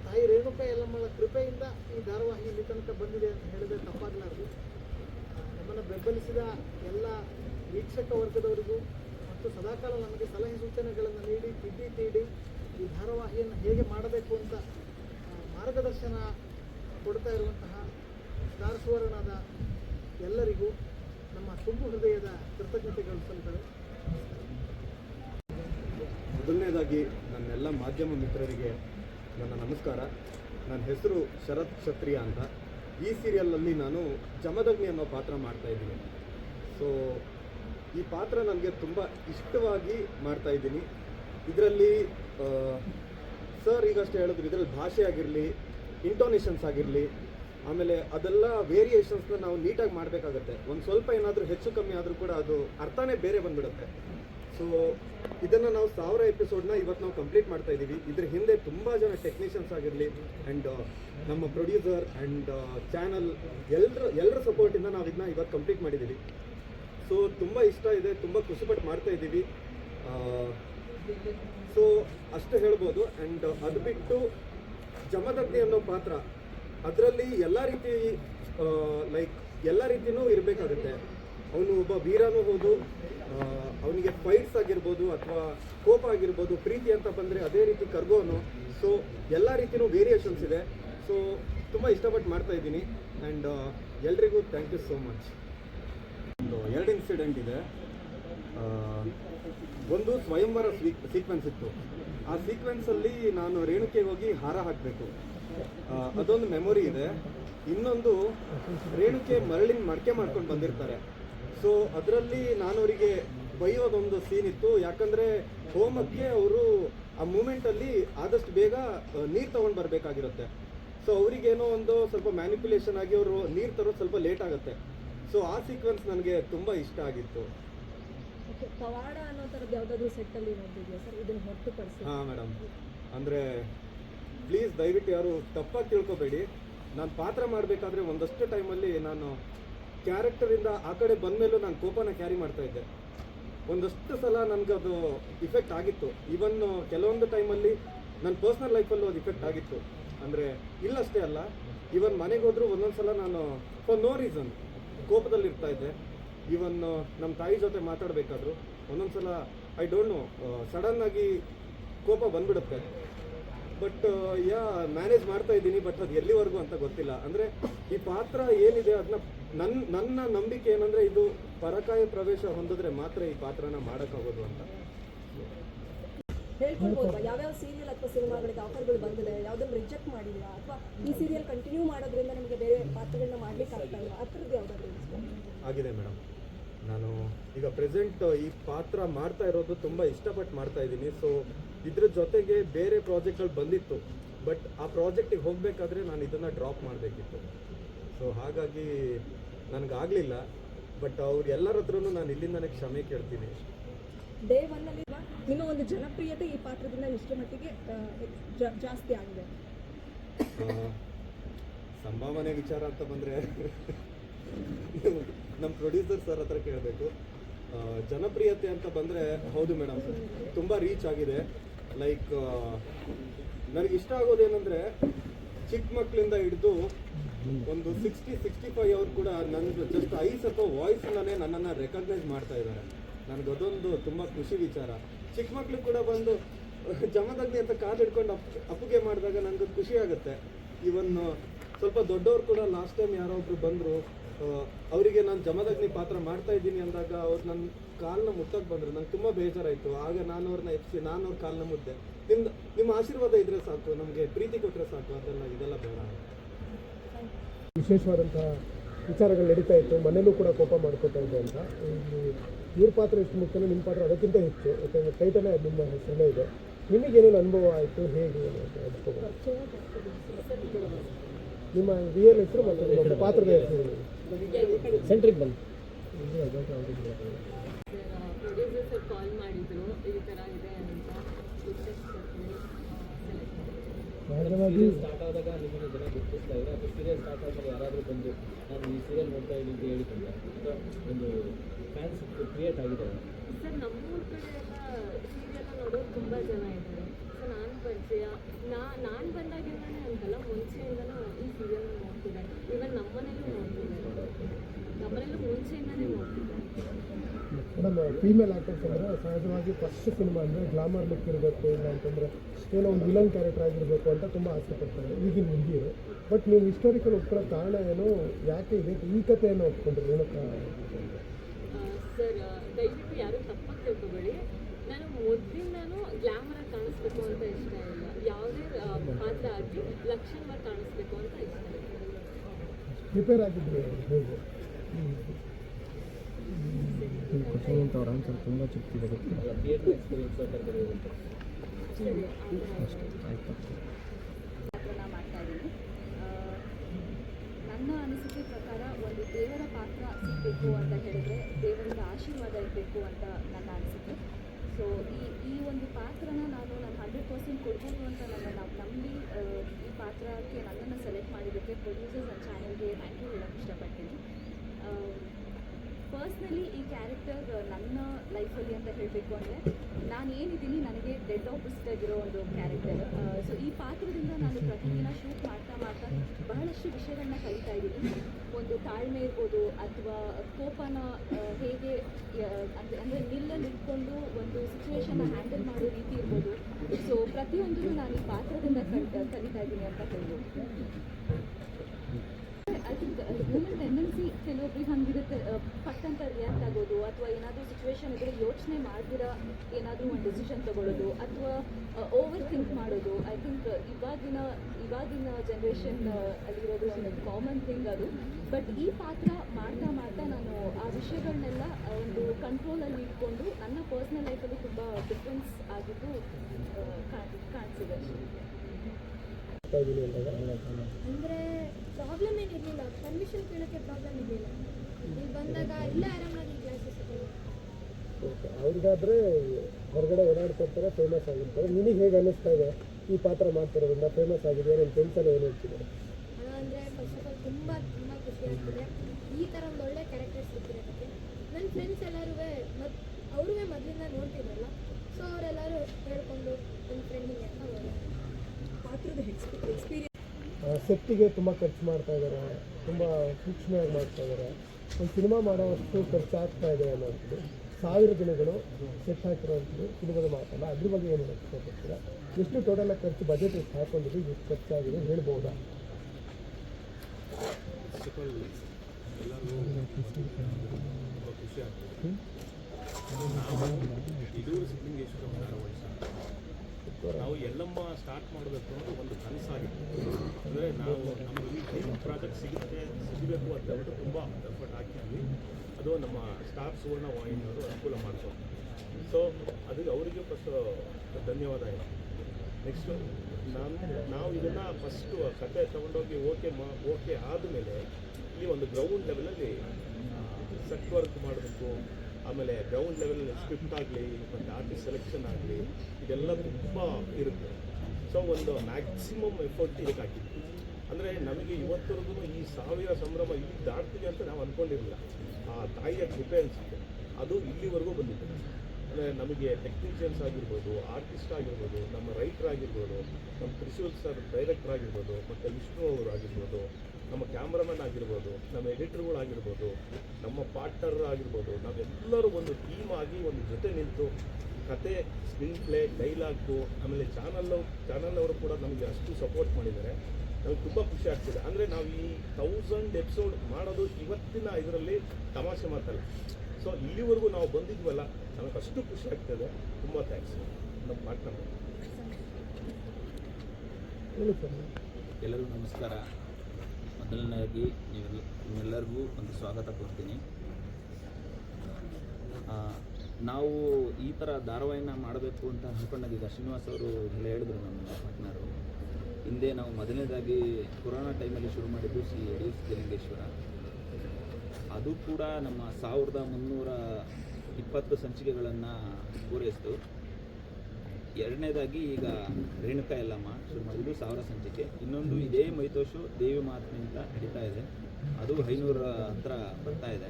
ತಾಯಿ ರೇಣುಕಾ ಯಲ್ಲಮ್ಮಳ ಕೃಪೆಯಿಂದ ಈ ಧಾರಾವಾಹಿ ಇಲ್ಲಿ ತನಕ ಬಂದಿದೆ ಅಂತ ಹೇಳಿದ್ರೆ ತಪ್ಪಾಗಲಾರದು. ನಮ್ಮನ್ನು ಬೆಂಬಲಿಸಿದ ಎಲ್ಲ ವೀಕ್ಷಕ ವರ್ಗದವರಿಗೂ ಮತ್ತು ಸದಾಕಾಲ ನಮಗೆ ಸಲಹೆ ಸೂಚನೆಗಳನ್ನು ನೀಡಿ, ತಿದ್ದಿ ತೀಡಿ ಈ ಧಾರಾವಾಹಿಯನ್ನು ಹೇಗೆ ಮಾಡಬೇಕು ಅಂತ ಮಾರ್ಗದರ್ಶನ ಕೊಡ್ತಾ ಇರುವಂತಹ ಸ್ಟಾರ್ ಸುವರ್ಣದ ಎಲ್ಲರಿಗೂ ನಮ್ಮ ತುಂಬು ಹೃದಯದ ಕೃತಜ್ಞತೆಗಳು ಸಲ್ತವೆ ಮೊದಲನೇದಾಗಿ ನನ್ನೆಲ್ಲ ಮಾಧ್ಯಮ ಮಿತ್ರರಿಗೆ ನನ್ನ ನಮಸ್ಕಾರ. ನನ್ನ ಹೆಸರು ಶರತ್ ಕ್ಷತ್ರಿಯ ಅಂತ. ಈ ಸೀರಿಯಲಲ್ಲಿ ನಾನು ಜಮದಗ್ನಿ ಅನ್ನೋ ಪಾತ್ರ ಮಾಡ್ತಾ ಇದ್ದೀನಿ. ಸೊ ಈ ಪಾತ್ರ ನನಗೆ ತುಂಬ ಇಷ್ಟವಾಗಿ ಮಾಡ್ತಾ ಇದ್ದೀನಿ. ಇದರಲ್ಲಿ ಸರ್ ಈಗಷ್ಟೇ ಹೇಳಿದ್ರು, ಇದರಲ್ಲಿ ಭಾಷೆ ಆಗಿರಲಿ ಇಂಟೋನೇಷನ್ಸ್ ಆಗಿರಲಿ, ಆಮೇಲೆ ಅದೆಲ್ಲ ವೇರಿಯೇಷನ್ಸ್ನ ನಾವು ನೀಟಾಗಿ ಮಾಡಬೇಕಾಗತ್ತೆ. ಒಂದು ಸ್ವಲ್ಪ ಏನಾದರೂ ಹೆಚ್ಚು ಕಮ್ಮಿ ಆದರೂ ಕೂಡ ಅದು ಅರ್ಥನೇ ಬೇರೆ ಬಂದ್ಬಿಡುತ್ತೆ. ಸೊ ಇದನ್ನು ನಾವು ಸಾವಿರ ಎಪಿಸೋಡ್ನ ಇವತ್ತು ನಾವು ಕಂಪ್ಲೀಟ್ ಮಾಡ್ತಾ ಇದ್ದೀವಿ. ಇದ್ರ ಹಿಂದೆ ತುಂಬ ಜನ ಟೆಕ್ನಿಷಿಯನ್ಸ್ ಆಗಿರಲಿ ಆ್ಯಂಡ್ ನಮ್ಮ ಪ್ರೊಡ್ಯೂಸರ್ ಆ್ಯಂಡ್ ಚಾನಲ್ ಎಲ್ಲರ ಎಲ್ಲರ ಸಪೋರ್ಟಿಂದ ನಾವು ಇದನ್ನ ಇವತ್ತು ಕಂಪ್ಲೀಟ್ ಮಾಡಿದ್ದೀವಿ. ಸೊ ತುಂಬ ಇಷ್ಟ ಇದೆ, ತುಂಬ ಖುಷಿಪಟ್ಟು ಮಾಡ್ತಾ ಇದ್ದೀವಿ. ಸೊ ಅಷ್ಟು ಹೇಳ್ಬೋದು. ಆ್ಯಂಡ್ ಅದು ಬಿಟ್ಟು ಜಮದಗ್ನಿ ಅನ್ನೋ ಪಾತ್ರ, ಅದರಲ್ಲಿ ಎಲ್ಲ ರೀತಿ ಲೈಕ್ ಎಲ್ಲ ರೀತಿಯೂ ಇರಬೇಕಾಗುತ್ತೆ. ಅವನು ಒಬ್ಬ ವೀರನೂ ಹೌದು ಅವನಿಗೆ ಫೈಟ್ಸ್ ಆಗಿರ್ಬೋದು ಅಥವಾ ಕೋಪ ಆಗಿರ್ಬೋದು, ಪ್ರೀತಿ ಅಂತ ಬಂದರೆ ಅದೇ ರೀತಿ ಕರ್ಗೋನು. ಸೊ ಎಲ್ಲ ರೀತಿಯೂ ವೇರಿಯೇಷನ್ಸ್ ಇದೆ. ಸೊ ತುಂಬ ಇಷ್ಟಪಟ್ಟು ಮಾಡ್ತಾ ಇದ್ದೀನಿ. ಆ್ಯಂಡ್ ಎಲ್ರಿಗೂ ಥ್ಯಾಂಕ್ ಯು ಸೋ ಮಚ್ ಒಂದು ಎರಡು ಇನ್ಸಿಡೆಂಟ್ ಇದೆ. ಒಂದು ಸ್ವಯಂವರ ಸೀಕ್ವೆನ್ಸ್ ಇತ್ತು. ಆ ಸೀಕ್ವೆನ್ಸಲ್ಲಿ ನಾನು ರೇಣುಕೆಗೆ ಹೋಗಿ ಹಾರ ಹಾಕಬೇಕು. ಅದೊಂದು ಮೆಮೊರಿ ಇದೆ. ಇನ್ನೊಂದು ರೇಣುಕೆ ಮರಳಿನ ಮಡಕೆ ಮಾಡ್ಕೊಂಡು ಬಂದಿರ್ತಾರೆ. ಸೊ ಅದರಲ್ಲಿ ನಾನು ಅವರಿಗೆ ಬೈಯೋದೊಂದು ಸೀನ್ ಇತ್ತು. ಯಾಕಂದರೆ ಹೋಮಕ್ಕೆ ಅವರು ಆ ಮೂಮೆಂಟಲ್ಲಿ ಆದಷ್ಟು ಬೇಗ ನೀರು ತೊಗೊಂಡು ಬರಬೇಕಾಗಿರುತ್ತೆ. ಸೊ ಅವರಿಗೇನೋ ಒಂದು ಸ್ವಲ್ಪ ಮ್ಯಾನಿಪುಲೇಷನ್ ಆಗಿ ಅವರು ನೀರು ತರೋದು ಸ್ವಲ್ಪ ಲೇಟ್ ಆಗುತ್ತೆ. ಸೊ ಆ ಸೀಕ್ವೆನ್ಸ್ ನನಗೆ ತುಂಬ ಇಷ್ಟ ಆಗಿತ್ತು. ಓಕೆ ಪವಾಡ ಅನ್ನೋ ಥರದ್ದು ಯಾವುದಾದ್ರೂ ಸೆಟ್ಟಲ್ಲಿ ನೋಡಿದ್ಯಾ ಸರ್ ಇದನ್ನು ಹೊರತುಪಡಿಸಿ. ಹಾಂ ಮೇಡಮ್ ಅಂದರೆ ಪ್ಲೀಸ್ ದಯವಿಟ್ಟು ಯಾರು ತಪ್ಪಾಗಿ ತಿಳ್ಕೊಬೇಡಿ. ನಾನು ಪಾತ್ರ ಮಾಡಬೇಕಾದ್ರೆ ಒಂದಷ್ಟು ಟೈಮಲ್ಲಿ ನಾನು ಕ್ಯಾರೆಕ್ಟರಿಂದ ಆ ಕಡೆ ಬಂದಮೇಲೂ ನಾನು ಕೋಪನ ಕ್ಯಾರಿ ಮಾಡ್ತಾ ಇದ್ದೆ. ಒಂದಷ್ಟು ಸಲ ನನಗೆ ಅದು ಇಫೆಕ್ಟ್ ಆಗಿತ್ತು. ಈವನ್ ಕೆಲವೊಂದು ಟೈಮಲ್ಲಿ ನನ್ನ ಪರ್ಸ್ನಲ್ ಲೈಫಲ್ಲೂ ಅದು ಇಫೆಕ್ಟ್ ಆಗಿತ್ತು. ಅಂದರೆ ಇಲ್ಲಷ್ಟೇ ಅಲ್ಲ ಈವನ್ ಮನೆಗೆ ಹೋದರೂ ಒಂದೊಂದು ಸಲ ನಾನು ಫಾರ್ ನೋ ರೀಸನ್ ಕೋಪದಲ್ಲಿ ಇರ್ತಾ ಇದ್ದೆ. ಈವನ್ ನಮ್ಮ ತಾಯಿ ಜೊತೆ ಮಾತಾಡಬೇಕಾದ್ರು, ಒಂದೊಂದು ಸಲ ಐ ಡೋಂಟ್ ನೋ ಸಡನ್ನಾಗಿ ಕೋಪ ಬಂದ್ಬಿಡುತ್ತೆ. ಬಟ್ ಯಾ ಮ್ಯಾನೇಜ್ ಮಾಡ್ತಾ ಇದ್ದೀನಿ ಬಟ್ ಅದು ಎಲ್ಲಿವರೆಗೂ ಅಂತ ಗೊತ್ತಿಲ್ಲ. ಅಂದರೆ ಈ ಪಾತ್ರ ಏನಿದೆ, ಅದನ್ನ ನನ್ನ ನನ್ನ ನಂಬಿಕೆ ಏನಂದ್ರೆ ಇದು ಪರಕಾಯ ಪ್ರವೇಶ ಹೊಂದಿದ್ರೆ ಮಾತ್ರ ಈ ಪಾತ್ರನ ಮಾಡೋಕ್ಕಾಗೋದು ಅಂತ. ಹೇಳ್ಕೊಳ್ಬೋದಾ ಯಾವ್ಯಾವ ಸೀರಿಯಲ್ ಅಥವಾ ಸಿನಿಮಾಗಳಿಗೆ ಆಫರ್ಗಳು ಬಂದಿದೆ ಯಾವುದನ್ನು ರಿಜೆಕ್ಟ್ ಮಾಡಿಲ್ಲ ಅಥವಾ ಈ ಸೀರಿಯಲ್ ಕಂಟಿನ್ಯೂ ಮಾಡೋದ್ರಿಂದ ನಿಮಗೆ ಬೇರೆ ಪಾತ್ರಗಳನ್ನ ಮಾಡ್ಲಿಕ್ಕೆ ಆಗ್ತಾ ಇಲ್ಲ ಆ ಥರದ್ದು ಯಾವುದಾದ್ರು ಆಗಿದೆ ಮೇಡಮ್ ನಾನು ಈಗ ಪ್ರೆಸೆಂಟ್ ಈ ಪಾತ್ರ ಮಾಡ್ತಾ ಇರೋದು ತುಂಬ ಇಷ್ಟಪಟ್ಟು ಮಾಡ್ತಾ ಇದ್ದೀನಿ. ಸೊ ಇದ್ರ ಜೊತೆಗೆ ಬೇರೆ ಪ್ರಾಜೆಕ್ಟ್ಗಳು ಬಂದಿತ್ತು. ಬಟ್ ಆ ಪ್ರಾಜೆಕ್ಟಿಗೆ ಹೋಗಬೇಕಾದ್ರೆ ನಾನು ಇದನ್ನು ಡ್ರಾಪ್ ಮಾಡಬೇಕಿತ್ತು. ಸೊ ಹಾಗಾಗಿ ನನಗಾಗಲಿಲ್ಲ ಬಟ್ ಅವ್ರು ಎಲ್ಲರ ಹತ್ರನು ನಾನು ಇಲ್ಲಿಂದನೇ ಕ್ಷಮೆ ಕೇಳ್ತೀನಿ. ಡೇ ಒನ್ನಲ್ಲಿ ನಿಮ್ಮ ಒಂದು ಜನಪ್ರಿಯತೆ ಈ ಪಾತ್ರದಿಂದ ಎಷ್ಟು ಮಟ್ಟಿಗೆ ಜಾಸ್ತಿ ಆಗಿದೆ? ಸಂಭಾವನೆ ವಿಚಾರ ಅಂತ ಬಂದರೆ ನಮ್ಮ ಪ್ರೊಡ್ಯೂಸರ್ ಸರ್ ಹತ್ರ ಕೇಳಬೇಕು. ಜನಪ್ರಿಯತೆ ಅಂತ ಬಂದರೆ ಹೌದು ಮೇಡಮ್ ತುಂಬ ರೀಚ್ ಆಗಿದೆ. ಲೈಕ್ ನನಗೆ ಇಷ್ಟ ಆಗೋದೇನೆಂದರೆ ಚಿಕ್ಕ ಮಕ್ಕಳಿಂದ ಹಿಡಿದು ಒಂದು ಸಿಕ್ಸ್ಟಿ ಸಿಕ್ಸ್ಟಿ ಫೈವ್ ಅವ್ರು ಕೂಡ ನನ್ನ ಜಸ್ಟ್ ಐಸ್ ಅಥವಾ ವಾಯ್ಸ್ನೇ ನನ್ನನ್ನು ರೆಕಗ್ನೈಸ್ ಮಾಡ್ತಾ ಇದ್ದಾರೆ ನನಗೆ ಅದೊಂದು ತುಂಬ ಖುಷಿ ವಿಚಾರ. ಚಿಕ್ಕ ಮಕ್ಕಳು ಕೂಡ ಬಂದು, ಜಮದಗ್ನಿ ಅಂತ ಕಾದು ಹಿಡ್ಕೊಂಡು ಅಪ್, ಅಪ್ಪುಗೆ ಮಾಡಿದಾಗ ನನಗೆ ಖುಷಿ ಆಗುತ್ತೆ. ಇವನ್ ಸ್ವಲ್ಪ ದೊಡ್ಡವ್ರು ಕೂಡ ಲಾಸ್ಟ್ ಟೈಮ್ ಯಾರೋ ಒಬ್ರು ಬಂದರು ಅವರಿಗೆ ನಾನು ಜಮದಗ್ನಿ ಪಾತ್ರ ಮಾಡ್ತಾ ಇದ್ದೀನಿ ಅಂದಾಗ ಅವ್ರು ನನ್ನ ಕಾಲನ್ನ ಮುಟ್ಟಕ್ಕೆ ಬಂದರು. ನಂಗೆ ತುಂಬ ಬೇಜಾರಾಯಿತು. ಆಗ ನಾನು ಅವ್ರನ್ನ ಎಪ್ಸಿ ನಾನು ಅವ್ರ ಕಾಲನ್ನ ಮುದ್ದೆ. ನಿಮ್ಮ ನಿಮ್ಮ ಆಶೀರ್ವಾದ ಇದ್ರೆ ಸಾಕು. ನಮಗೆ ಪ್ರೀತಿ ಕೊಟ್ಟರೆ ಸಾಕು. ಅದೆಲ್ಲ, ಇದೆಲ್ಲ ಬೇಡ ವಿಶೇಷವಾದಂತಹ ವಿಚಾರಗಳು ನಡೀತಾ ಇತ್ತು. ಮನೇಲೂ ಕೂಡ ಕೋಪ ಮಾಡ್ಕೋತಾ ಇದೆ ಅಂತ. ಇಲ್ಲಿ ಇವ್ರ ಪಾತ್ರ ಎಷ್ಟು ಮುಖ್ಯನೋ ನಿಮ್ಮ ಪಾತ್ರ ಅದಕ್ಕಿಂತ ಹೆಚ್ಚು. ಯಾಕಂದರೆ ಟೈಟಲೇ ನಿಮ್ಮ ಹೆಸರೇ ಇದೆ. ನಿಮಗೇನೇನು ಅನುಭವ ಆಯಿತು? ಹೇಗೆ. ನಿಮ್ಮ ರಿಯಲ್ ಹೆಸರು ಮತ್ತು ನಿಮ್ಮ ಪಾತ್ರದ ಹೆಸರು ಸೆಂಟ್ರಿಗೆ ಬಂದು ಕಾಲ್ ಮಾಡಿದ್ರು. ಈ ಥರ ಇದೆ ಅಂತ ಡಿಸ್ಕಸ್ ಸಹಜವಾಗಿ ಸ್ಟಾರ್ಟ್ ಆದಾಗ ನಿಮಗೆ ಜನ ಗುರುತಿಸ್ತಾ ಇದ್ರೆ ಅಥವಾ ಸೀರಿಯಲ್ ಸ್ಟಾರ್ಟ್ ಆದ್ಮೇಲೆ ಯಾರಾದರೂ ಬಂದು ನಾನು ಈ ಸೀರಿಯಲ್ ನೋಡ್ತಾ ಇದ್ದೀನಿ ಅಂತ ಹೇಳಿಕೊಂಡ್ರೆ ಅಥವಾ ಒಂದು ಫ್ಯಾನ್ಸ್ ಕ್ರಿಯೇಟ್ ಆಗಿದೆ. ಸರ್ ನಮ್ಮೂರ ಕಡೆ ಎಲ್ಲ ಸೀರಿಯಲ್ ನೋಡೋರು ತುಂಬ ಜನ ಇದ್ದಾರೆ. ಸೊ ನಾನು ಪರಿಚಯ ನಾ ನಾನು ಬಂದಾಗಿಂದಲೇ ಅಂತಲ್ಲ ಮುಂಚೆಯಿಂದನೂ ಈ ಸೀರಿಯಲ್ ನೋಡ್ತಿದ್ದೆ ಇವನ್ ನಮ್ಮನೇಲೂ ನೋಡ್ತಿದ್ದಾರೆ. ನಮ್ಮನೇಲೂ ಮುಂಚೆಯಿಂದಲೇ ನೋಡ್ತಿದ್ದಾರೆ. ಮೇಡಮ್ ಫೀಮೇಲ್ ಆ್ಯಕ್ಟರ್ಸ್ ಅಂದರೆ ಸಹಜವಾಗಿ ಫಸ್ಟ್ ಸಿನಿಮಾ ಅಂದರೆ ಗ್ಲಾಮರ್ ಲುಕ್ ಇರಬೇಕು ಇಲ್ಲ ಅಂತಂದರೆ ಏನೋ ಒಂದು ವಿಲನ್ ಕ್ಯಾರೆಕ್ಟರ್ ಆಗಿರಬೇಕು ಅಂತ ತುಂಬ ಆಸೆ ಪಡ್ತಾರೆ ಈಗಿನ ಹುಡುಗಿಯರು ಬಟ್ ನೀವು ಹಿಸ್ಟೋರಿಕಲ್ ಒಪ್ಪಿರೋ ಕಾರಣ ಏನು? ಯಾಕೆ ಇದೆ? ಈ ಕಥೆಯನ್ನು ಒಪ್ಕೊಂಡ್ರಿ ಏನೋ ಸರ್ ದಯವಿಟ್ಟು ಯಾರು ತಪ್ಪಾಗಿ ತಿಳ್ಕೊಬೇಡಿ. ನಾನು ಮೊದಲಿಂದನೂ ಗ್ಲಾಮರಾಗಿ ಕಾಣಿಸ್ಬೇಕು ಅಂತ ಇಷ್ಟ ಇಲ್ಲ. ಯಾವುದೇ ಪಾತ್ರ ಆಗಲಿ ಲಕ್ಷಣವಾಗಿ ಕಾಣಿಸ್ಬೇಕು ಅಂತ ಇಷ್ಟ ಇಲ್ಲ. ಪ್ರಿಪೇರ್ ಆಗಿದ್ದೀನಿ ಹೇಗೆ? ಅಲ್ಲ ಥಿಯೇಟರ್ ಅಂತ ಅವ್ರ ಆನ್ಸರ್ ತುಂಬ ಇದ್ದೀನಿ ಆ, ನನ್ನ ಅನಿಸಿಕೆ ಪ್ರಕಾರ ಒಂದು ದೇವರ ಪಾತ್ರ ಸಿಗಬೇಕು ಅಂತ ಹೇಳಿದ್ರೆ ದೇವರಿಂದ ಆಶೀರ್ವಾದ ಇರಬೇಕು ಅಂತ ನನ್ನ ಅನಿಸಿಕೆ. ಸೊ ಈ ಈ ಒಂದು ಪಾತ್ರನ ನಾನು ನಾನು ಹಂಡ್ರೆಡ್ ಪರ್ಸೆಂಟ್ ಕೊಡ್ಬೋದು ಅಂತ ನನ್ನ ನಂಬಿ ಈ ಪಾತ್ರಕ್ಕೆ ನನ್ನನ್ನು ಸೆಲೆಕ್ಟ್ ಮಾಡಿದ್ದಕ್ಕೆ ಪ್ರೊಡ್ಯೂಸರ್ಸ್ ಆ್ಯಂಡ್ ಚಾನಲ್ಗೆ ಥ್ಯಾಂಕ್ ಯು ಹೇಳೋಕ್ಕೆ ಇಷ್ಟಪಡ್ತೀನಿ. ಪರ್ಸ್ನಲಿ ಈ ಕ್ಯಾರೆಕ್ಟರ್ ನನ್ನ ಲೈಫಲ್ಲಿ ಅಂತ ಹೇಳಬೇಕು ಅಂದರೆ, ನಾನು ಏನಿದ್ದೀನಿ ನನಗೆ ಡೆಡ್ ಆಪೋಸಿಟ್ ಆಗಿರೋ ಒಂದು ಕ್ಯಾರೆಕ್ಟರ್ ಸೊ ಈ ಪಾತ್ರದಿಂದ ನಾನು ಪ್ರತಿದಿನ ಶೂಟ್ ಮಾಡ್ತಾ ಮಾಡ್ತಾ ಬಹಳಷ್ಟು ವಿಷಯಗಳನ್ನ ಕಲಿತಾ ಇದ್ದೀನಿ. ಒಂದು ತಾಳ್ಮೆ ಇರ್ಬೋದು ಅಥವಾ ಕೋಪನ ಹೇಗೆ ಅಂದರೆ ಅಂದರೆ ನಿಲ್ಲಲ್ಲಿ ಇಟ್ಕೊಂಡು ಒಂದು ಸಿಚುವೇಶನ್ನ ಹ್ಯಾಂಡಲ್ ಮಾಡೋ ರೀತಿ ಇರ್ಬೋದು. ಸೊ ಪ್ರತಿಯೊಂದನ್ನು ನಾನು ಈ ಪಾತ್ರದಿಂದ ಕಲ್ ಕಲಿತಾ ಇದ್ದೀನಿ ಅಂತ ಹೇಳ್ಬೋದು. ಐ ಥಿಂಕ್ ಹ್ಯೂಮನ್ ಟೆಂಡೆನ್ಸಿ ಕೆಲವೊಬ್ರಿಗೆ ಹಂಗಿರುತ್ತೆ ಪಟ್ ಅಂತ ರಿಯಾಕ್ಟ್ ಆಗೋದು ಅಥವಾ ಏನಾದರೂ ಸಿಚುವೇಶನ್ ಇದ್ರೆ ಯೋಚನೆ ಮಾಡ್ದಿರ ಏನಾದರೂ ಒಂದು ಡಿಸಿಷನ್ ತಗೊಳ್ಳೋದು ಅಥವಾ ಓವರ್ ಥಿಂಕ್ ಮಾಡೋದು. ಐ ಥಿಂಕ್ ಇವಾಗಿನ ಇವಾಗಿನ ಜನ್ರೇಷನ್ ಅಲ್ಲಿರೋದು ಒಂದು ಕಾಮನ್ ಥಿಂಗ್ ಅದು. ಬಟ್ ಈ ಪಾತ್ರ ಮಾಡ್ತಾ ಮಾಡ್ತಾ ನಾನು ಆ ವಿಷಯಗಳನ್ನೆಲ್ಲ ಒಂದು ಕಂಟ್ರೋಲಲ್ಲಿ ಇಟ್ಕೊಂಡು ನನ್ನ ಪರ್ಸ್ನಲ್ ಲೈಫಲ್ಲಿ ತುಂಬ ಡಿಫ್ರೆನ್ಸ್ ಆಗಿದ್ದು ಕಾಣಿಸಿದೆ. ಅಂದಾಗ ಅಂದರೆ ಪ್ರಾಬ್ಲಮ್ ಏನಿರಲಿಲ್ಲ. ಪರ್ಮಿಷನ್ ಕೇಳೋಕ್ಕೆ ಪ್ರಾಬ್ಲಮ್ ಇರಲಿಲ್ಲ. ಇಲ್ಲಿ ಬಂದಾಗ ಇಲ್ಲೇ ಆರಾಮಾಗಿ ಕ್ಲಾಸಸ್ ಓಕೆ ಅವ್ರಿಗಾದ್ರೆ ಹೊರಗಡೆ ಓಡಾಡ್ತಿರ್ತಾರೆ ಫೇಮಸ್ ಆಗಿರ್ತಾರೆ. ನಿನಗೆ ಹೇಗೆ ಅನ್ನಿಸ್ತಾ ಇದೆ ಈ ಪಾತ್ರ ಮಾಡ್ತಿರೋದ್ರಿಂದ ಫೇಮಸ್ ಆಗಿದೆ ನನ್ನ ಟೆನ್ಷನ್ ಏನು ಹೇಳ್ತಿದ್ದಾರೆ? ಅಂದರೆ ಫಸ್ಟ್ ಆಫ್ ಆಲ್ ತುಂಬ ತುಂಬ ಖುಷಿ ಆಗ್ತಿದೆ. ಈ ಥರ ಒಂದು ಒಳ್ಳೆ ಕ್ಯಾರೆಕ್ಟರ್ ಸಿಕ್ಕಿರೋದಕ್ಕೆ ನನ್ನ ಫ್ರೆಂಡ್ಸ್ ಎಲ್ಲರೂ ಮತ್ ಅವ್ರೂ ಮೊದಲಿಂದ ನೋಡ್ತಿದ್ರಲ್ಲ ಸೊ ಅವರೆಲ್ಲರೂ ಹೇಳ್ಕೊಂಡು ನನ್ನ ಫ್ರೆಂಡಿಗೆ ಅಂತ ಹೋಗೋದು ಪಾತ್ರದ ಎಕ್ಸ್ಪೀರಿಯನ್ಸ್ ಸೆಟ್ಟಿಗೆ ತುಂಬ ಖರ್ಚು ಮಾಡ್ತಾ ಇದ್ದಾರೆ ತುಂಬ ಸೂಕ್ಷ್ಮವಾಗಿ ಮಾಡ್ತಾ ಇದ್ದಾರೆ ಒಂದು ಸಿನಿಮಾ ಮಾಡೋವಷ್ಟು ಖರ್ಚು ಆಗ್ತಾ ಇದೆ ಅನ್ನೋದು ಸಾವಿರ ದಿನಗಳು ಸೆಟ್ ಹಾಕಿರೋವಂಥದ್ದು ಸಿನಿಮಾದ ಮಾತಲ್ಲ. ಅದ್ರ ಬಗ್ಗೆ ಏನು ಹೇಳ್ತೀರಾ? ಎಷ್ಟು ಟೋಟಲ್ ಖರ್ಚು ಬಜೆಟ್ ಎಷ್ಟು ಹಾಕೊಂಡಿದ್ದು ಎಷ್ಟು ಖರ್ಚಾಗಿದೆ ಹೇಳ್ಬೋದಾ? ಸಿದ್ಧಲಿಂಗೇಶ್ವರ ಧಾರಾವಾಹಿ ನಾವು ಎಲ್ಲಮ್ಮ ಸ್ಟಾರ್ಟ್ ಮಾಡಬೇಕು ಅನ್ನೋದು ಒಂದು ಕನಸಾಗಿತ್ತು. ಅಂದರೆ ನಾವು ನಮಗೆ ಈ ಪ್ರಾಜೆಕ್ಟ್ ಸಿಗುತ್ತೆ, ಸಿಗಬೇಕು ಅಂತ ಹೇಳ್ಬಿಟ್ಟು ತುಂಬ ಎಫರ್ಟ್ ಹಾಕಿದ್ವಿ. ಅದು ನಮ್ಮ ಸ್ಟಾಫ್ ಸುವರ್ಣ ವಾಹಿನಿಯವರು ಅನುಕೂಲ ಮಾಡ್ತಾರೆ ಸೊ ಅದಕ್ಕೆ ಅವರಿಗೆ ಫಸ್ಟ್ ಧನ್ಯವಾದ ನೆಕ್ಸ್ಟು ನಾನು, ನಾವು ಇದನ್ನು ಫಸ್ಟು ಕತೆ ತೊಗೊಂಡೋಗಿ ಓಕೆ ಮಾ ಓಕೆ ಆದಮೇಲೆ ಇಲ್ಲಿ ಒಂದು ಗ್ರೌಂಡ್ ಲೆವೆಲಲ್ಲಿ ಸೆಟ್ ವರ್ಕ್ ಮಾಡಬೇಕು ಆಮೇಲೆ ಗ್ರೌಂಡ್ ಲೆವೆಲ್ ಸ್ಕ್ರಿಪ್ಟ್ ಆಗಲಿ, ಮತ್ತು ಆರ್ಟಿಸ್ಟ್ ಸೆಲೆಕ್ಷನ್ ಆಗಲಿ, ಇದೆಲ್ಲ ತುಂಬ ಇರುತ್ತೆ. ಸೊ ಒಂದು ಮ್ಯಾಕ್ಸಿಮಮ್ ಎಫರ್ಟ್ ಇದಕ್ಕೆ ಹಾಕಿದ್ವಿ ಅಂದರೆ ನಮಗೆ ಇವತ್ತರೆಗೂ ಈ ಸಾವಿರ ಸಂಭ್ರಮ ಇಲ್ಲಿ ದಾಟ್ತೀವಿ ಅಂತ ನಾವು ಅಂದ್ಕೊಂಡಿರಲಿಲ್ಲ ಆ ತಾಯಿಯ ಕೃಪೆ ಅನಿಸುತ್ತೆ. ಅದು ಇಲ್ಲಿವರೆಗೂ ಬಂದಿದೆ. ಅಂದರೆ ನಮಗೆ ಟೆಕ್ನಿಷಿಯನ್ಸ್ ಆಗಿರ್ಬೋದು ಆರ್ಟಿಸ್ಟ್ ಆಗಿರ್ಬೋದು, ನಮ್ಮ ರೈಟರ್ ಆಗಿರ್ಬೋದು, ನಮ್ಮ ಕೃಷಿ ಸರ್ ಡೈರೆಕ್ಟರ್ ಆಗಿರ್ಬೋದು, ಮತ್ತು ವಿಷ್ಣು ಅವರು ಆಗಿರ್ಬೋದು ನಮ್ಮ ಕ್ಯಾಮ್ರಾಮನ್ ಆಗಿರ್ಬೋದು ನಮ್ಮ ಎಡಿಟರ್ಗಳಾಗಿರ್ಬೋದು ನಮ್ಮ ಪಾರ್ಟ್ನರ್ ಆಗಿರ್ಬೋದು ನಾವೆಲ್ಲರೂ ಒಂದು ಟೀಮ್ ಆಗಿ ಒಂದು ಜೊತೆ ನಿಂತು ಕತೆ ಸ್ಕ್ರೀನ್ ಪ್ಲೇ ಡೈಲಾಗು ಆಮೇಲೆ ಚಾನಲ್ ಚಾನಲ್ ಅವರು ಕೂಡ ನಮಗೆ ಅಷ್ಟು ಸಪೋರ್ಟ್ ಮಾಡಿದ್ದಾರೆ. ನಮಗೆ ತುಂಬ ಖುಷಿ ಆಗ್ತಿದೆ. ಅಂದರೆ ನಾವು ಈ ತೌಸಂಡ್ ಎಪಿಸೋಡ್ ಮಾಡೋದು ಇವತ್ತಿನ ಇದರಲ್ಲಿ ತಮಾಷೆ ಮಾತಲ್ಲ. ಸೊ ಇಲ್ಲಿವರೆಗೂ ನಾವು ಬಂದಿದ್ವಲ್ಲ ನಮಗೆ ಅಷ್ಟು ಖುಷಿ ಆಗ್ತದೆ. ತುಂಬ ಥ್ಯಾಂಕ್ಸ್ ನಮ್ಮ ಪಾರ್ಟ್ನರ್ ಎಲ್ಲರೂ ಎಲ್ಲರಿಗೂ ನಮಸ್ಕಾರ. ಮೊದಲನೇದಾಗಿ ನೀವೆಲ್ಲ ನಿಮ್ಮೆಲ್ಲರಿಗೂ ಒಂದು ಸ್ವಾಗತ ಕೊಡ್ತೀನಿ. ನಾವು ಈ ಥರ ಧಾರಾವಾಹಿನ ಮಾಡಬೇಕು ಅಂತ ಅಂದ್ಕೊಂಡಾಗ ಶ್ರೀನಿವಾಸ್ ಅವರು ಎಲ್ಲ ಹೇಳಿದ್ರು ನಮ್ಮ ಪಾರ್ಟ್ನರು ಹಿಂದೆ ನಾವು ಮೊದಲನೇದಾಗಿ ಕೊರೋನಾ ಟೈಮಲ್ಲಿ ಶುರು ಮಾಡಿದ್ದು ಶ್ರೀ ಯಡಿಯೂರು ಜಲಿಂಗೇಶ್ವರ. ಅದು ಕೂಡ ನಮ್ಮ ಸಾವಿರದ ಮುನ್ನೂರ ಇಪ್ಪತ್ತು ಸಂಚಿಕೆಗಳನ್ನು ಪೂರೈಸಿತು. ಎರಡನೇದಾಗಿ ಈಗ ರೇಣುಕಾ ಯಲ್ಲಮ್ಮ ಮಾಡಿದ್ದು ಸಾವಿರ ಸಂಚಿಕೆ. ಇನ್ನೊಂದು ಇದೇ ಮೈತೋಷು, ದೇವಿ ಮಾತಿನಿಂದ ನಡೀತಾ ಇದೆ. ಅದು ಐನೂರ ಹತ್ರ ಬರ್ತಾ ಇದೆ.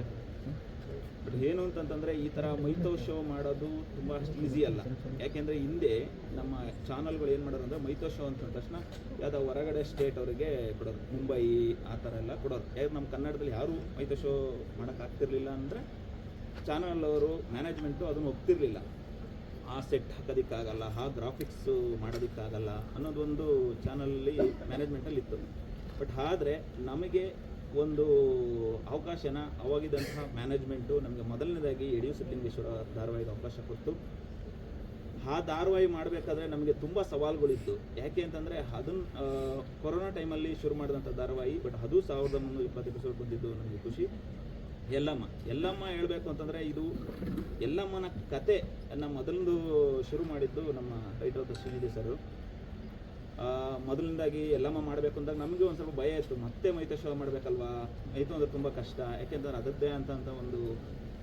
ಬಟ್ ಏನು ಅಂತಂತಂದರೆ ಈ ಥರ ಮೈತೋ ಶೋ ಮಾಡೋದು ತುಂಬ ಅಷ್ಟು ಈಸಿ ಅಲ್ಲ. ಯಾಕೆಂದರೆ ಹಿಂದೆ ನಮ್ಮ ಚಾನಲ್ಗಳು ಏನು ಮಾಡೋರು ಅಂದರೆ ಮೈತೋ ಶೋ ಅಂತ ತಕ್ಷಣ ಯಾವುದೋ ಹೊರಗಡೆ ಸ್ಟೇಟ್ ಅವರಿಗೆ ಕೊಡೋದು. ಮುಂಬೈ ಆ ಥರ ಎಲ್ಲ ಕೊಡೋದು ಯಾಕೆ ನಮ್ಮ ಕನ್ನಡದಲ್ಲಿ ಯಾರೂ ಮೈತೋ ಶೋ ಮಾಡೋಕ್ಕಾಗ್ತಿರ್ಲಿಲ್ಲ ಅಂದರೆ ಚಾನಲ್ ಅವರು ಮ್ಯಾನೇಜ್ಮೆಂಟು ಅದನ್ನು ಒಪ್ತಿರ್ಲಿಲ್ಲ. ಆ ಸೆಟ್ ಹಾಕೋದಕ್ಕಾಗಲ್ಲ, ಆ ಗ್ರಾಫಿಕ್ಸು ಮಾಡೋದಕ್ಕಾಗಲ್ಲ ಅನ್ನೋದೊಂದು ಚಾನಲಲ್ಲಿ ಮ್ಯಾನೇಜ್ಮೆಂಟಲ್ಲಿ ಇತ್ತು. ಬಟ್ ಆದರೆ ನಮಗೆ ಒಂದು ಅವಕಾಶನ, ಅವಾಗಿದ್ದಂತಹ ಮ್ಯಾನೇಜ್ಮೆಂಟು ನಮಗೆ ಮೊದಲನೇದಾಗಿ ಯಡಿಯೂರು ಸಿದ್ದಲಿಂಗೇಶ್ವರ ಧಾರಾವಾಹಿಗೆ ಅವಕಾಶ ಕೊಟ್ಟು ಆ ಧಾರಾವಾಹಿ ಮಾಡಬೇಕಾದ್ರೆ ನಮಗೆ ತುಂಬ ಸವಾಲುಗಳಿತ್ತು. ಯಾಕೆ ಅಂತಂದರೆ ಅದನ್ನ ಕೊರೋನಾ ಟೈಮಲ್ಲಿ ಶುರು ಮಾಡಿದಂಥ ಧಾರಾವಾಹಿ ಬಟ್ ಅದು ಸಾವಿರದ ಮುನ್ನೂರ ಇಪ್ಪತ್ತು ಎಪಿಸೋಡ್ ಬಂದಿದ್ದು ನಮಗೆ ಖುಷಿ. ಎಲ್ಲಮ್ಮ ಎಲ್ಲಮ್ಮ ಹೇಳಬೇಕು ಅಂತಂದರೆ ಇದು ಎಲ್ಲಮ್ಮನ ಕತೆ ನಮ್ಮ ಮೊದಲದು ಶುರು ಮಾಡಿದ್ದು ನಮ್ಮ ರೈಟರ್ ಶ್ರೀನಿಧಿ ಸರು. ಆ, ಮೊದಲನೇದಾಗಿ ಎಲ್ಲಮ್ಮ ಮಾಡಬೇಕು ಅಂದಾಗ ನಮಗೆ ಒಂದು ಸ್ವಲ್ಪ ಭಯ ಇತ್ತು. ಮತ್ತೆ ಮೈತ್ರಿ ಶೋ ಮಾಡಬೇಕಲ್ವಾ? ಮೈತು ಅಂದರೆ ತುಂಬ ಕಷ್ಟ. ಯಾಕೆಂದ್ರೆ ಅದರದ್ದೇ ಅಂತ ಒಂದು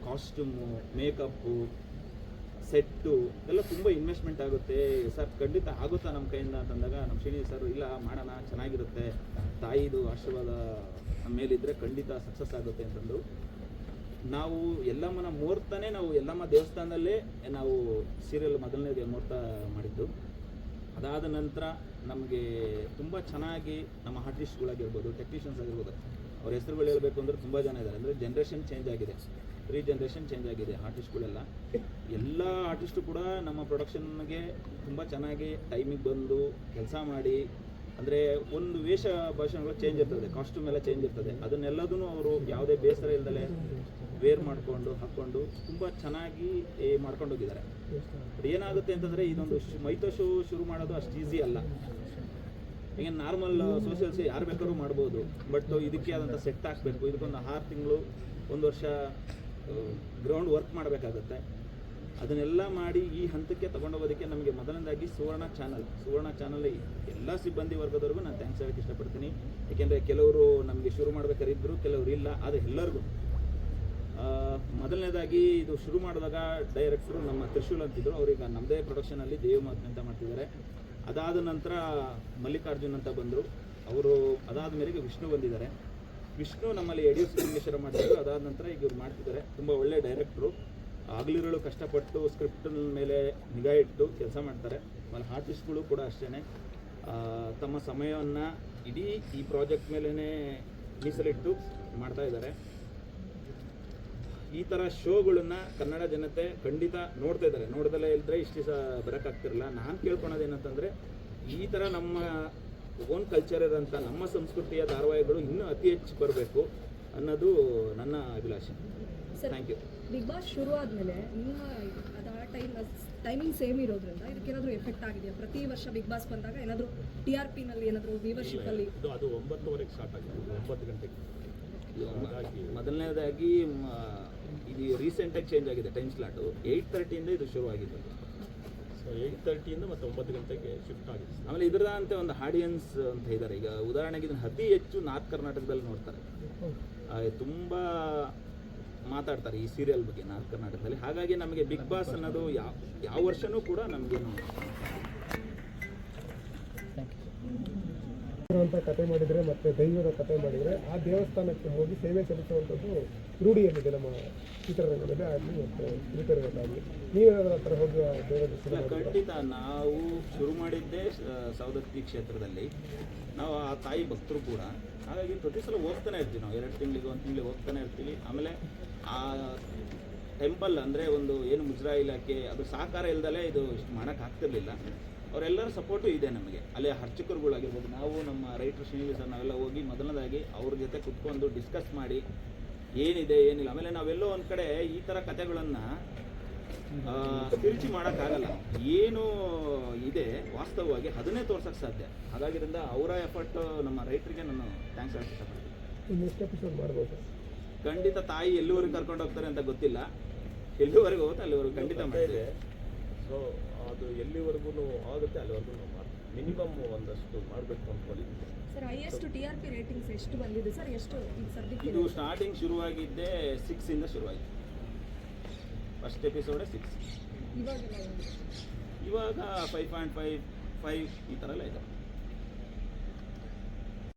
ಕಾಸ್ಟ್ಯೂಮು ಮೇಕಪ್ಪು ಸೆಟ್ಟು ಎಲ್ಲ ತುಂಬ ಇನ್ವೆಸ್ಟ್ಮೆಂಟ್ ಆಗುತ್ತೆ. ಸರ್ ಖಂಡಿತ ಆಗುತ್ತಾ ನಮ್ಮ ಕೈಯಿಂದ ಅಂತಂದಾಗ ನಮ್ಮ ಶ್ರೀನಿಧಿ ಸರ್ ಇಲ್ಲ ಮಾಡೋಣ ಚೆನ್ನಾಗಿರುತ್ತೆ. ತಾಯಿದು ಆಶೀರ್ವಾದ ನಮ್ಮ ಮೇಲಿದ್ದರೆ ಖಂಡಿತ ಸಕ್ಸಸ್ ಆಗುತ್ತೆ ಅಂತಂದು ನಾವು ಎಲ್ಲಮ್ಮನ ಮುಹೂರ್ತನೇ ನಾವು ಎಲ್ಲಮ್ಮ ದೇವಸ್ಥಾನದಲ್ಲೇ ನಾವು ಸೀರಿಯಲ್ ಮೊದಲನೇದೇ ಮುಹೂರ್ತ ಮಾಡಿದ್ದು. ಅದಾದ ನಂತರ ನಮಗೆ ತುಂಬ ಚೆನ್ನಾಗಿ ನಮ್ಮ ಆರ್ಟಿಸ್ಟ್ಗಳಾಗಿರ್ಬೋದು ಟೆಕ್ನಿಷಿಯನ್ಸ್ ಆಗಿರ್ಬೋದು, ಅವ್ರ ಹೆಸರುಗಳು ಹೇಳಬೇಕು ಅಂದರೆ ತುಂಬ ಜನ ಇದ್ದಾರೆ. ಅಂದರೆ ಜನ್ರೇಷನ್ ಚೇಂಜ್ ಆಗಿದೆ. ತ್ರೀ ಜನ್ರೇಷನ್ ಚೇಂಜ್ ಆಗಿದೆ ಆರ್ಟಿಸ್ಟ್ಗಳೆಲ್ಲ. ಎಲ್ಲ ಆರ್ಟಿಸ್ಟು ಕೂಡ ನಮ್ಮ ಪ್ರೊಡಕ್ಷನ್ಗೆ ತುಂಬ ಚೆನ್ನಾಗಿ ಟೈಮಿಗೆ ಬಂದು ಕೆಲಸ ಮಾಡಿ ಅಂದರೆ ಒಂದು ವೇಷ ಭಾಷಣಗಳು ಚೇಂಜ್ ಇರ್ತದೆ ಕಾಸ್ಟ್ಯೂಮ್ ಎಲ್ಲ ಚೇಂಜ್ ಇರ್ತದೆ. ಅದನ್ನೆಲ್ಲದೂ ಅವರು ಯಾವುದೇ ಬೇಸರ ಇಲ್ಲದಲೆ ವೇರ್ ಮಾಡಿಕೊಂಡು, ಹಾಕ್ಕೊಂಡು ತುಂಬ ಚೆನ್ನಾಗಿ ಮಾಡ್ಕೊಂಡು ಹೋಗಿದ್ದಾರೆ. ಬಟ್ ಏನಾಗುತ್ತೆ ಅಂತಂದರೆ ಇದೊಂದು ಮೈತೋ ಶೋ ಶುರು ಮಾಡೋದು ಅಷ್ಟು ಈಸಿ ಅಲ್ಲ. ಹೀಗೆ ನಾರ್ಮಲ್ ಸೋಷಿಯಲ್ಸ್ ಯಾರು ಬೇಕಾದ್ರೂ ಮಾಡ್ಬೋದು ಬಟ್ ಇದಕ್ಕೆ ಆದಂಥ ಸೆಟ್ ಹಾಕಬೇಕು. ಇದಕ್ಕೊಂದು ಆರು ತಿಂಗಳು, ಒಂದು ವರ್ಷ ಗ್ರೌಂಡ್ ವರ್ಕ್ ಮಾಡಬೇಕಾಗತ್ತೆ. ಅದನ್ನೆಲ್ಲ ಮಾಡಿ ಈ ಹಂತಕ್ಕೆ ತಗೊಂಡೋಗೋದಕ್ಕೆ ನಮಗೆ ಮೊದಲನೇದಾಗಿ ಸುವರ್ಣ ಚಾನಲ್ ಸುವರ್ಣ ಚಾನಲ್ ಎಲ್ಲ ಸಿಬ್ಬಂದಿ ವರ್ಗದವರೆಗೂ ನಾನು ಥ್ಯಾಂಕ್ಸ್ ಹೇಳಕ್ಕೆ ಇಷ್ಟಪಡ್ತೀನಿ. ಯಾಕೆಂದರೆ ಕೆಲವರು ನಮಗೆ ಶುರು ಮಾಡಬೇಕಾರಿದ್ದರು ಕೆಲವರು ಇಲ್ಲ, ಆದರೆ ಎಲ್ಲರಿಗೂ. ಮೊದಲನೇದಾಗಿ ಇದು ಶುರು ಮಾಡಿದಾಗ ಡೈರೆಕ್ಟ್ರು ನಮ್ಮ ತ್ರಿಶೂಲ್ ಅಂತಿದ್ರು. ಅವ್ರೀಗ ನಮ್ಮದೇ ಪ್ರೊಡಕ್ಷನಲ್ಲಿ ದೇವಿ ಮಾತು ಅಂತ ಮಾಡ್ತಿದ್ದಾರೆ. ಅದಾದ ನಂತರ ಮಲ್ಲಿಕಾರ್ಜುನ್ ಅಂತ ಬಂದರು. ಅವರು ಅದಾದ ಮೇರೆಗೆ ವಿಷ್ಣು ಬಂದಿದ್ದಾರೆ. ವಿಷ್ಣು ನಮ್ಮಲ್ಲಿ ಯಡಿಯೂರು ಸಿದ್ದೇಶ್ವರ ಮಾಡಿದ್ರು. ಅದಾದ ನಂತರ ಈಗ ಇವ್ರು ಮಾಡ್ತಿದ್ದಾರೆ. ತುಂಬ ಒಳ್ಳೆ ಡೈರೆಕ್ಟ್ರು ಆಗಲಿರೋಳು ಕಷ್ಟಪಟ್ಟು ಸ್ಕ್ರಿಪ್ಟ್ ಮೇಲೆ ನಿಗಾ ಇಟ್ಟು ಕೆಲಸ ಮಾಡ್ತಾರೆ. ಆಮೇಲೆ ಆರ್ಟಿಸ್ಟ್ಗಳು ಕೂಡ ಅಷ್ಟೇ ತಮ್ಮ ಸಮಯವನ್ನು ಇಡೀ ಈ ಪ್ರಾಜೆಕ್ಟ್ ಮೇಲೇ ಮೀಸಲಿಟ್ಟು ಮಾಡ್ತಾ ಇದ್ದಾರೆ. ಈ ಥರ ಶೋಗಳನ್ನು ಕನ್ನಡ ಜನತೆ ಖಂಡಿತ ನೋಡ್ತಾ ಇದ್ದಾರೆ. ನೋಡ್ದಲೇ ಇಲ್ಲದ್ರೆ ಇಷ್ಟು ಸಹ ಬರೋಕ್ಕಾಗ್ತಿರಲ್ಲ. ನಾನು ಕೇಳ್ಕೊಳೋದು ಏನಂತಂದರೆ, ಈ ಥರ ನಮ್ಮ ಓನ್ ಕಲ್ಚರ್ ಇರೋಂಥ ನಮ್ಮ ಸಂಸ್ಕೃತಿಯ ಧಾರಾವಾಹಿಗಳು ಇನ್ನೂ ಅತಿ ಹೆಚ್ಚು ಬರಬೇಕು ಅನ್ನೋದು ನನ್ನ ಅಭಿಲಾಷೆ. ಥ್ಯಾಂಕ್ ಯು ಬಿಗ್ ಬಾಸ್ ಶುರು ಆದಮೇಲೆ ನಿಮ್ಮ ಆ ಟೈಮ್ ಟೈಮಿಂಗ್ ಸೇಮ್ ಇರೋದ್ರಿಂದ ಇದಕ್ಕೇನಾದರೂ ಎಫೆಕ್ಟ್ ಆಗಿದೆಯಾ? ಪ್ರತಿ ವರ್ಷ ಬಿಗ್ ಬಾಸ್ ಬಂದಾಗ ಏನಾದರೂ ಟಿ ಆರ್ ಪಿನಲ್ಲಿ ಏನಾದರೂ ವ್ಯೂವರ್ಶಿಪ್ಪಲ್ಲಿ ಇದು ಅದು ಒಂಬತ್ತುವರೆಗೆ ಸ್ಟಾರ್ಟ್ ಆಗಿದೆ ಒಂಬತ್ತು ಗಂಟೆಗೆ. ಹಾಗಾಗಿ ಮೊದಲನೇದಾಗಿ ಇದು ರೀಸೆಂಟಾಗಿ ಚೇಂಜ್ ಆಗಿದೆ ಟೈಮ್ ಸ್ಲಾಟು ಏಯ್ಟ್ ತರ್ಟಿಯಿಂದ ಇದು ಶುರುವಾಗಿದ್ದು ಸೊ ಏಯ್ಟ್ ತರ್ಟಿಯಿಂದ ಮತ್ತು ಒಂಬತ್ತು ಗಂಟೆಗೆ ಶಿಫ್ಟ್ ಆಗಿದೆ. ಆಮೇಲೆ ಇದರದಂತೆ ಒಂದು ಆಡಿಯನ್ಸ್ ಅಂತ ಇದ್ದಾರೆ ಈಗ ಉದಾಹರಣೆಗೆ ಇದನ್ನು ಅತಿ ಹೆಚ್ಚು ನಾರ್ತ್ ಕರ್ನಾಟಕದಲ್ಲಿ ನೋಡ್ತಾರೆ. ಆ, ತುಂಬ ಮಾತಾಡ್ತಾರೆ ಈ ಸೀರಿಯಲ್ ಬಗ್ಗೆ ನಾರ್ತ್ ಕರ್ನಾಟಕದಲ್ಲಿ. ಹಾಗಾಗಿ ನಮಗೆ ಬಿಗ್ ಬಾಸ್ ಅನ್ನೋದು ಯಾವ ಯಾವ ವರ್ಷನೂ ಕೂಡ ನಮಗೇನು ಅಂತ ಕತೆ ಮಾಡಿದರೆ ಮತ್ತೆ ದೈವದ ಕತೆ ಮಾಡಿದರೆ ಆ ದೇವಸ್ಥಾನಕ್ಕೆ ಹೋಗಿ ಸೇವೆ ಸಲ್ಲಿಸುವಂಥದ್ದು ರೂಢಿಯಲ್ಲಿದೆ ನಮ್ಮ ಚಿತ್ರರಂಗದಲ್ಲಿ. ಆಗಲಿ ಮತ್ತು ಚಿತ್ರರಂಗದಲ್ಲಿ ನೀವು ಆ ಥರ ಹೋಗಿ ದೇವ ದರ್ಶನ ಇಲ್ಲ ಮಾಡಿದ್ದೀರಾ? ಖಂಡಿತ ನಾವು ಶುರು ಮಾಡಿದ್ದೇ ಸೌದತ್ತಿ ಸವದತ್ತಿ ಕ್ಷೇತ್ರದಲ್ಲಿ. ನಾವು ಆ ತಾಯಿ ಭಕ್ತರು ಕೂಡ. ಹಾಗಾಗಿ ಪ್ರತಿ ಸಲ ಹೋಗ್ತಾನೆ ಇರ್ತೀವಿ ನಾವು. ಎರಡು ತಿಂಗಳಿಗೆ ಒಂದು ತಿಂಗಳಿಗೆ ಹೋಗ್ತಾನೆ ಇರ್ತೀವಿ. ಆಮೇಲೆ ಆ ಟೆಂಪಲ್ ಅಂದರೆ ಒಂದು ಏನು ಮುಜರಾ ಇಲಾಖೆ ಅದು ಸಹಕಾರ ಇಲ್ದಲೇ ಇದು ಇಷ್ಟು ಮಾಡೋಕ್ಕೆ ಆಗ್ತಿರ್ಲಿಲ್ಲ. ಅವರೆಲ್ಲರ ಸಪೋರ್ಟು ಇದೆ ನಮಗೆ. ಅಲ್ಲಿ ಅರ್ಚಕರುಗಳಾಗಿರ್ಬೋದು, ನಾವು ನಮ್ಮ ರೈಟರ್ ಶ್ರೀನಿವಾಸ ನಾವೆಲ್ಲ ಹೋಗಿ ಮೊದಲನೇದಾಗಿ ಅವ್ರ ಜೊತೆ ಕುತ್ಕೊಂಡು ಡಿಸ್ಕಸ್ ಮಾಡಿ ಏನಿದೆ, ಏನಿಲ್ಲ. ಆಮೇಲೆ ನಾವೆಲ್ಲೋ ಒಂದು ಕಡೆ ಈ ಥರ ಕಥೆಗಳನ್ನು ತಿರುಚಿ ಮಾಡೋಕ್ಕಾಗಲ್ಲ. ಏನು ಇದೆ, ವಾಸ್ತವವಾಗಿ ಅದನ್ನೇ ತೋರ್ಸೋಕ್ಕೆ ಸಾಧ್ಯ. ಹಾಗಾಗಿರಿಂದ ಅವರ ಎಫರ್ಟ್ ನಮ್ಮ ರೈತರಿಗೆ ನಾನು ಥ್ಯಾಂಕ್ಸ್ ಹೇಳಕ್ಕೆ ಇಷ್ಟಪಡ್ತೀನಿ ಖಂಡಿತ ತಾಯಿ ಎಲ್ಲಿವರೆಗೆ ಕರ್ಕೊಂಡು ಹೋಗ್ತಾರೆ ಅಂತ ಗೊತ್ತಿಲ್ಲ. ಎಲ್ಲಿವರೆಗೆ ಹೋಗುತ್ತೆ ಅಲ್ಲಿವರೆಗೆ ಖಂಡಿತ ಮಾಡ್ತಾರೆ ಮಾಡ್ತೇವೆ. ಸೊ ಅದು ಎಲ್ಲಿವರೆಗೂ ಆಗುತ್ತೆ ಅಲ್ಲಿವರೆಗೂ ನಾವು ಮಾಡ್ತೀವಿ ಮಿನಿಮಮ್ ಒಂದಷ್ಟು ಮಾಡಬೇಕು ಅಂದ್ಕೊಂಡಿದ್ದೀವಿ sir highest T R P ratings ಎಷ್ಟು ಬಂದಿದೆ ಸರ್? ಎಷ್ಟು ಸದ್ಯಕ್ಕೆ ಇದು ಸ್ಟಾರ್ಟಿಂಗ್ ಶುರುವಾಗಿದ್ದೇ ಸಿಕ್ಸಿಂದ ಶುರುವಾಯಿತು. ಫಸ್ಟ್ ಎಪಿಸೋಡೆ ಸಿಕ್ಸ್ ಇವಾಗ ಫೈವ್ ಪಾಯಿಂಟ್ ಫೈವ್ ಫೈವ್ ಈ ಥರ ಎಲ್ಲ ಇದೆ.